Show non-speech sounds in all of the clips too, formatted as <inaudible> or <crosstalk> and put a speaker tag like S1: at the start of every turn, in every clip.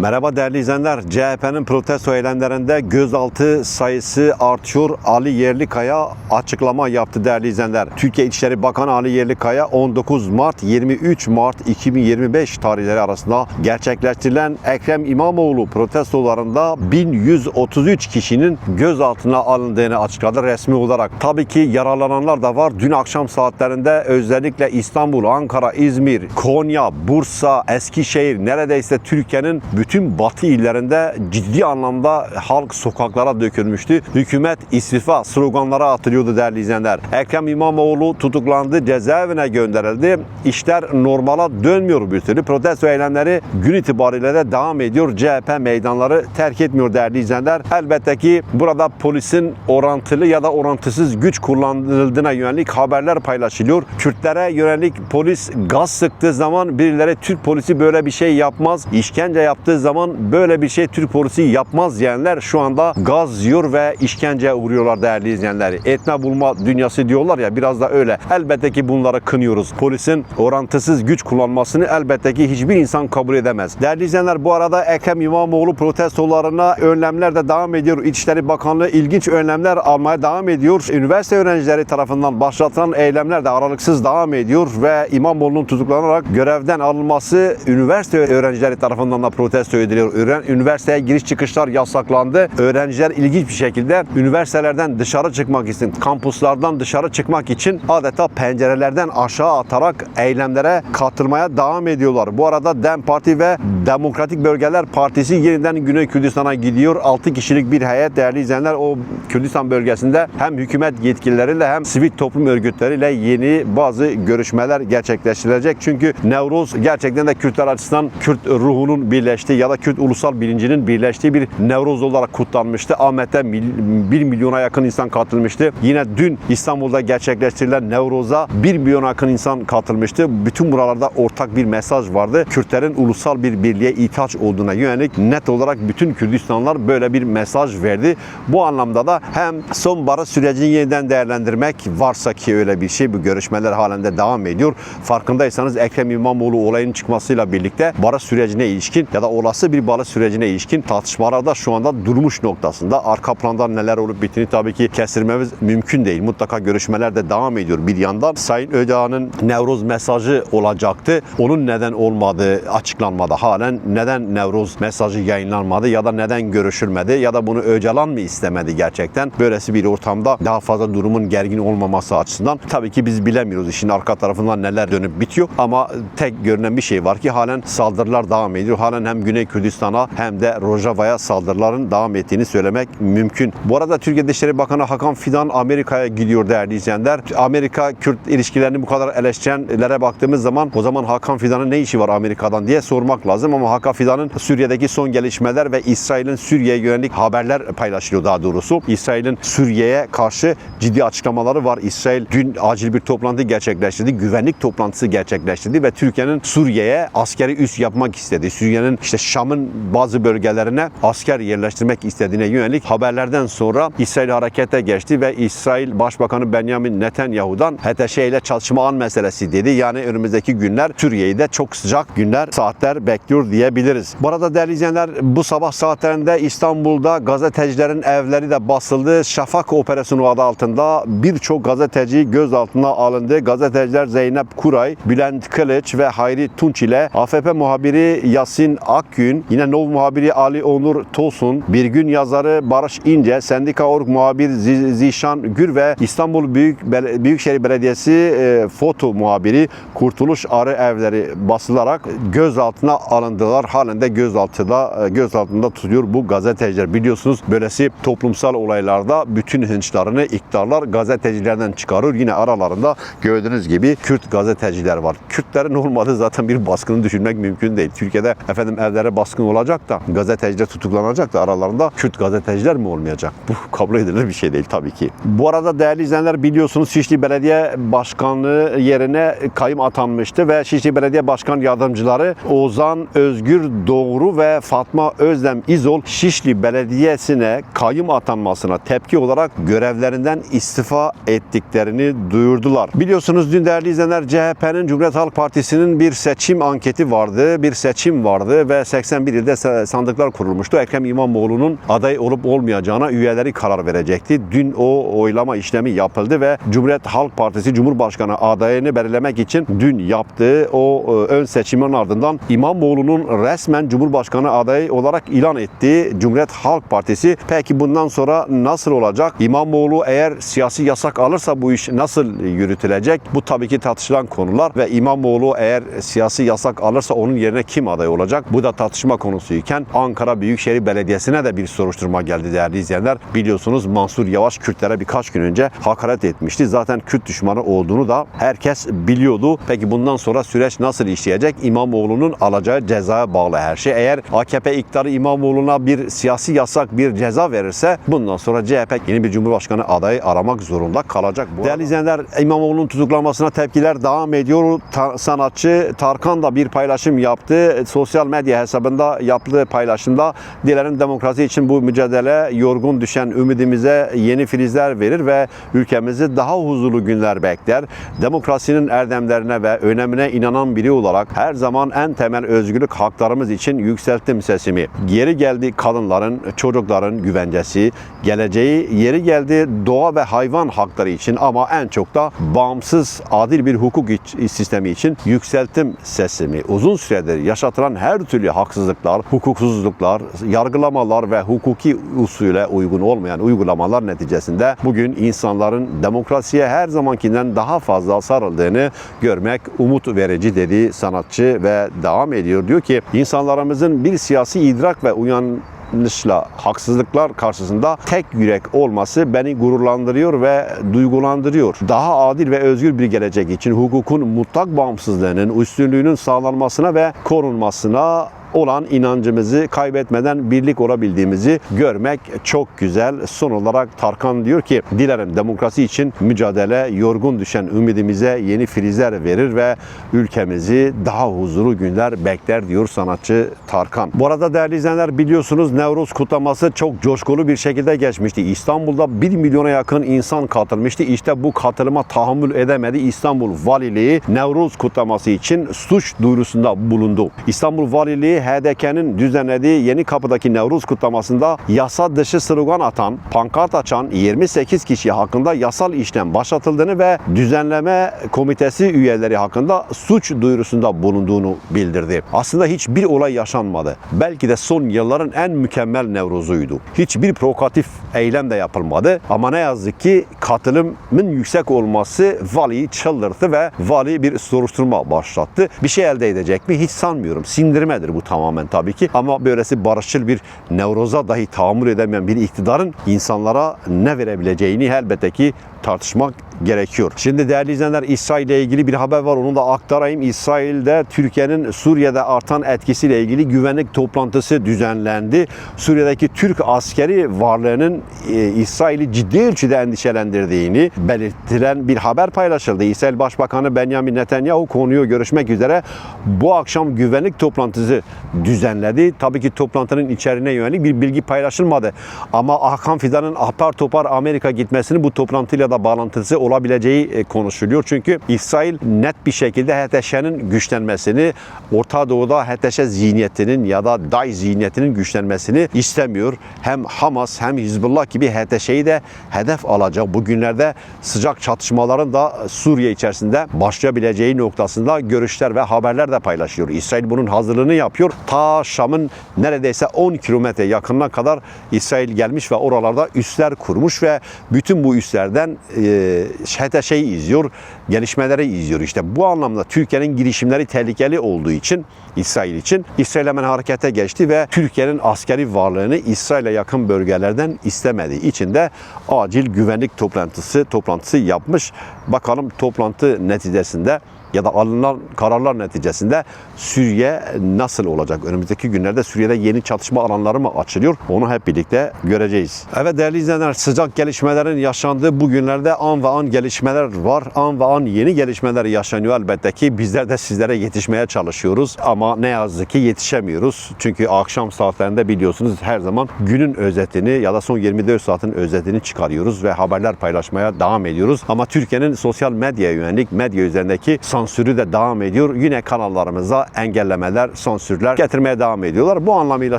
S1: Merhaba değerli izleyenler. CHP'nin protesto eylemlerinde gözaltı sayısı artıyor. Ali Yerlikaya açıklama yaptı değerli izleyenler. Türkiye İçişleri Bakanı Ali Yerlikaya 19 Mart 23 Mart 2025 tarihleri arasında gerçekleştirilen Ekrem İmamoğlu protestolarında 1133 kişinin gözaltına alındığını açıkladı resmi olarak. Tabii ki yaralananlar da var. Dün akşam saatlerinde özellikle İstanbul, Ankara, İzmir, Konya, Bursa, Eskişehir neredeyse Türkiye'nin bütün batı illerinde ciddi anlamda halk sokaklara dökülmüştü. Hükümet istifa sloganları atılıyordu değerli izleyenler. Ekrem İmamoğlu tutuklandı, cezaevine gönderildi. İşler normala dönmüyor bir türlü. Protesto eylemleri gün itibariyle de devam ediyor. CHP meydanları terk etmiyor değerli izleyenler. Elbette ki burada polisin orantılı ya da orantısız güç kullanıldığına yönelik haberler paylaşılıyor. Kürtlere yönelik polis gaz sıktığı zaman birileri Türk polisi böyle bir şey yapmaz. İşkence yaptığı zaman böyle bir şey Türk polisi yapmaz diyenler şu anda gaz yiyor ve işkenceye uğruyorlar değerli izleyenler. Etme bulma dünyası diyorlar ya biraz da öyle. Elbette ki bunları kınıyoruz. Polisin orantısız güç kullanmasını elbette ki hiçbir insan kabul edemez. Değerli izleyenler bu arada Ekrem İmamoğlu protestolarına önlemler de devam ediyor. İçişleri Bakanlığı ilginç önlemler almaya devam ediyor. Üniversite öğrencileri tarafından başlatılan eylemler de aralıksız devam ediyor ve İmamoğlu'nun tutuklanarak görevden alınması üniversite öğrencileri tarafından da protesto ediliyor. Öğren- Üniversiteye giriş çıkışlar yasaklandı. Öğrenciler ilginç bir şekilde üniversitelerden dışarı çıkmak için, kampuslardan dışarı çıkmak için adeta pencerelerden aşağı atarak eylemlere katılmaya devam ediyorlar. Bu arada DEM Parti ve Demokratik Bölgeler Partisi yeniden Güney Kürdistan'a gidiyor. 6 kişilik bir heyet değerli izleyenler o Kürdistan bölgesinde hem hükümet yetkilileriyle hem sivil toplum örgütleriyle yeni bazı görüşmeler gerçekleştirilecek. Çünkü Nevruz gerçekten de Kürtler açısından Kürt ruhunun birleştiği ya da Kürt ulusal bilincinin birleştiği bir Nevruz olarak kutlanmıştı. Ahmet'te 1 milyona yakın insan katılmıştı. Yine dün İstanbul'da gerçekleştirilen Nevruz'a 1 milyona yakın insan katılmıştı. Bütün buralarda ortak bir mesaj vardı. Kürtlerin ulusal bir birliğe ihtiyaç olduğuna yönelik net olarak bütün Kürdistanlar böyle bir mesaj verdi. Bu anlamda da hem son barış sürecini yeniden değerlendirmek varsa ki öyle bir şey bu görüşmeler halinde devam ediyor. Farkındaysanız Ekrem İmamoğlu olayın çıkmasıyla birlikte barış sürecine ilişkin ya da olası bir barış sürecine ilişkin tartışmalarda şu anda durmuş noktasında. Arka planda neler olup bittiğini tabii ki kestirmemiz mümkün değil. Mutlaka görüşmeler de devam ediyor bir yandan. Sayın Öcalan'ın Nevruz mesajı olacaktı. Onun neden olmadığı açıklanmadı. Halen neden Nevruz mesajı yayınlanmadı ya da neden görüşülmedi ya da bunu Öcalan mı istemedi gerçekten? Böylesi bir ortamda daha fazla durumun gergin olmaması açısından tabii ki biz bilemiyoruz işin arka tarafından neler dönüp bitiyor ama tek görünen bir şey var ki halen saldırılar devam ediyor. Halen hem Güney Kürdistan'a hem de Rojava'ya saldırıların devam ettiğini söylemek mümkün. Bu arada Türkiye Dışişleri Bakanı Hakan Fidan Amerika'ya gidiyor değerli izleyenler. Amerika-Kürt ilişkilerini bu kadar eleştirenlere baktığımız zaman o zaman Hakan Fidan'ın ne işi var Amerika'dan diye sormak lazım ama Hakan Fidan'ın Suriye'deki son gelişmeler ve İsrail'in Suriye'ye yönelik haberler paylaşılıyor daha doğrusu. İsrail'in Suriye'ye karşı ciddi açıklamaları var. İsrail dün acil bir toplantı gerçekleştirdi. Güvenlik toplantısı gerçekleştirdi ve Türkiye'nin Suriye'ye askeri üs yapmak istedi. Suriye'nin işte Şam'ın bazı bölgelerine asker yerleştirmek istediğine yönelik haberlerden sonra İsrail harekete geçti ve İsrail Başbakanı Benjamin Netanyahu'dan HTŞ ile çatışma an meselesi dedi. Yani önümüzdeki günler Suriye'yi de çok sıcak günler, saatler bekliyor diyebiliriz. Bu arada değerli izleyenler bu sabah saatlerinde İstanbul'da gazetecilerin evleri de basıldı. Şafak operasyonu adı altında birçok gazeteci gözaltına alındı. Gazeteciler Zeynep Kuray, Bülent Kılıç ve Hayri Tunç ile AFP muhabiri Yasin Akgün, yine Nov muhabiri Ali Onur Tosun, bir gün yazarı Barış İnce, Sendika.org muhabir Zişan Gür ve İstanbul Büyük Büyükşehir Belediyesi e, foto muhabiri Kurtuluş Arı evleri basılarak gözaltına alındılar. Halen de gözaltıda e, gözaltında tutuyor bu gazeteciler. Biliyorsunuz böylesi toplumsal olaylarda bütün hınçlarını iktidarlar gazetecilerden çıkarır. Yine aralarında gördüğünüz gibi Kürt gazeteciler var. Kürtlerin olmadığı zaten bir baskını düşünmek mümkün değil. Türkiye'de efendim evlere baskın olacak da gazeteciler tutuklanacak da aralarında Kürt gazeteciler mi olmayacak? Bu <laughs> kabul edilir bir şey değil tabii ki. Bu arada değerli izleyenler biliyorsunuz Şişli Belediye Başkanlığı yerine kayım atanmıştı ve Şişli Belediye Başkan Yardımcıları Ozan Özgür Doğru ve Fatma Özlem İzol Şişli Belediyesi'ne kayım atanmasına tepki olarak görevlerinden istifa ettiklerini duyurdular. Biliyorsunuz dün değerli izleyenler CHP'nin Cumhuriyet Halk Partisi'nin bir seçim anketi vardı, bir seçim vardı ve 81 ilde sa- sandıklar kurulmuştu. Ekrem İmamoğlu'nun aday olup olmayacağına üyeleri karar verecekti. Dün o oylama işlemi yapıldı ve Cumhuriyet Halk Partisi Cumhurbaşkanı adayını belirlemek için dün yaptığı o e, ön seçimin ardından İmamoğlu'nun resmen Cumhurbaşkanı adayı olarak ilan ettiği Cumhuriyet Halk Partisi. Peki bundan sonra nasıl olacak? İmamoğlu eğer siyasi yasak alırsa bu iş nasıl yürütülecek? Bu tabii ki tartışılan konular ve İmamoğlu eğer siyasi yasak alırsa onun yerine kim aday olacak? Bu da tartışma konusuyken Ankara Büyükşehir Belediyesi'ne de bir soruşturma geldi değerli izleyenler. Biliyorsunuz Mansur Yavaş Kürtlere birkaç gün önce hakaret etmişti. Zaten Kürt düşmanı olduğunu da herkes biliyordu. Peki bundan sonra süreç nasıl işleyecek? İmamoğlu'nun alacağı cezaya bağlı her şey. Eğer AKP iktidarı İmamoğlu'na bir siyasi yasak bir ceza verirse bundan sonra CHP yeni bir Cumhurbaşkanı adayı aramak zorunda kalacak. Bu Değerli izleyenler İmamoğlu'nun tutuklanmasına tepkiler devam ediyor. Ta- sanatçı Tarkan da bir paylaşım yaptı. Sosyal medya hesabında yaptığı paylaşımda dilerim demokrasi için bu mücadele yorgun düşen ümidimize yeni filizler verir ve ülkemizi daha huzurlu günler bekler. Demokrasinin erdemlerine ve önemine inanan biri olarak her zaman en temel özgürlük haklarımız için yükselttim sesimi. Geri geldi kadınların, çocukların güvencesi, geleceği yeri geldi doğa ve hayvan hakları için ama en çok da bağımsız adil bir hukuk sistemi için yükselttim sesimi. Uzun süredir yaşatılan her türlü haksızlıklar, hukuksuzluklar, yargılamalar ve hukuki usule uygun olmayan uygulamalar neticesinde bugün insanların demokrasiye her zamankinden daha fazla sarıldığını görmek umut verici dedi sanatçı ve devam ediyor. Diyor ki insanlarımızın bir siyasi idrak ve uyan yanlışla haksızlıklar karşısında tek yürek olması beni gururlandırıyor ve duygulandırıyor. Daha adil ve özgür bir gelecek için hukukun mutlak bağımsızlığının, üstünlüğünün sağlanmasına ve korunmasına olan inancımızı kaybetmeden birlik olabildiğimizi görmek çok güzel. Son olarak Tarkan diyor ki dilerim demokrasi için mücadele yorgun düşen ümidimize yeni filizler verir ve ülkemizi daha huzurlu günler bekler diyor sanatçı Tarkan. Bu arada değerli izleyenler biliyorsunuz Nevruz kutlaması çok coşkulu bir şekilde geçmişti. İstanbul'da 1 milyona yakın insan katılmıştı. İşte bu katılıma tahammül edemedi. İstanbul Valiliği Nevruz kutlaması için suç duyurusunda bulundu. İstanbul Valiliği HDK'nin düzenlediği Yeni Kapı'daki Nevruz kutlamasında yasa dışı slogan atan, pankart açan 28 kişi hakkında yasal işlem başlatıldığını ve düzenleme komitesi üyeleri hakkında suç duyurusunda bulunduğunu bildirdi. Aslında hiçbir olay yaşanmadı. Belki de son yılların en mükemmel Nevruz'uydu. Hiçbir provokatif eylem de yapılmadı ama ne yazık ki katılımın yüksek olması valiyi çıldırttı ve vali bir soruşturma başlattı. Bir şey elde edecek mi? Hiç sanmıyorum. Sindirmedir bu tamamen tabii ki. Ama böylesi barışçıl bir Nevruz'a dahi tahammül edemeyen bir iktidarın insanlara ne verebileceğini elbette ki tartışmak gerekiyor. Şimdi değerli izleyenler İsrail ile ilgili bir haber var onu da aktarayım. İsrail'de Türkiye'nin Suriye'de artan etkisiyle ilgili güvenlik toplantısı düzenlendi. Suriye'deki Türk askeri varlığının e, İsrail'i ciddi ölçüde endişelendirdiğini belirtilen bir haber paylaşıldı. İsrail Başbakanı Benjamin Netanyahu konuyu görüşmek üzere bu akşam güvenlik toplantısı düzenledi. Tabii ki toplantının içeriğine yönelik bir bilgi paylaşılmadı. Ama Hakan Fidan'ın apar topar Amerika gitmesini bu toplantıyla da bağlantısı olabileceği e, konuşuluyor. Çünkü İsrail net bir şekilde HTŞ'nin güçlenmesini, Orta Doğu'da HTŞ zihniyetinin ya da DAEŞ zihniyetinin güçlenmesini istemiyor. Hem Hamas hem Hizbullah gibi HTŞ'yi de hedef alacak. Bugünlerde sıcak çatışmaların da Suriye içerisinde başlayabileceği noktasında görüşler ve haberler de paylaşıyor. İsrail bunun hazırlığını yapıyor. Ta Şam'ın neredeyse 10 kilometre yakınına kadar İsrail gelmiş ve oralarda üsler kurmuş ve bütün bu üslerden e, HTŞ'yi izliyor, gelişmeleri izliyor. İşte bu anlamda Türkiye'nin girişimleri tehlikeli olduğu için İsrail için İsrail hemen harekete geçti ve Türkiye'nin askeri varlığını İsrail'e yakın bölgelerden istemediği için de acil güvenlik toplantısı toplantısı yapmış. Bakalım toplantı neticesinde ya da alınan kararlar neticesinde Suriye nasıl olacak? Önümüzdeki günlerde Suriye'de yeni çatışma alanları mı açılıyor? Onu hep birlikte göreceğiz. Evet değerli izleyenler sıcak gelişmelerin yaşandığı bu günlerde an ve an gelişmeler var. An ve an yeni gelişmeler yaşanıyor elbette ki. Bizler de sizlere yetişmeye çalışıyoruz ama ne yazık ki yetişemiyoruz. Çünkü akşam saatlerinde biliyorsunuz her zaman günün özetini ya da son 24 saatin özetini çıkarıyoruz ve haberler paylaşmaya devam ediyoruz. Ama Türkiye'nin sosyal medyaya yönelik medya üzerindeki sansürü de devam ediyor. Yine kanallarımıza engellemeler, sansürler getirmeye devam ediyorlar. Bu anlamıyla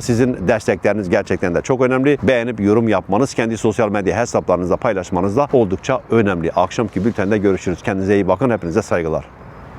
S1: sizin destekleriniz gerçekten de çok önemli. Beğenip yorum yapmanız, kendi sosyal medya hesaplarınızda paylaşmanız da oldukça önemli. Akşamki bültende görüşürüz. Kendinize iyi bakın. Hepinize saygılar.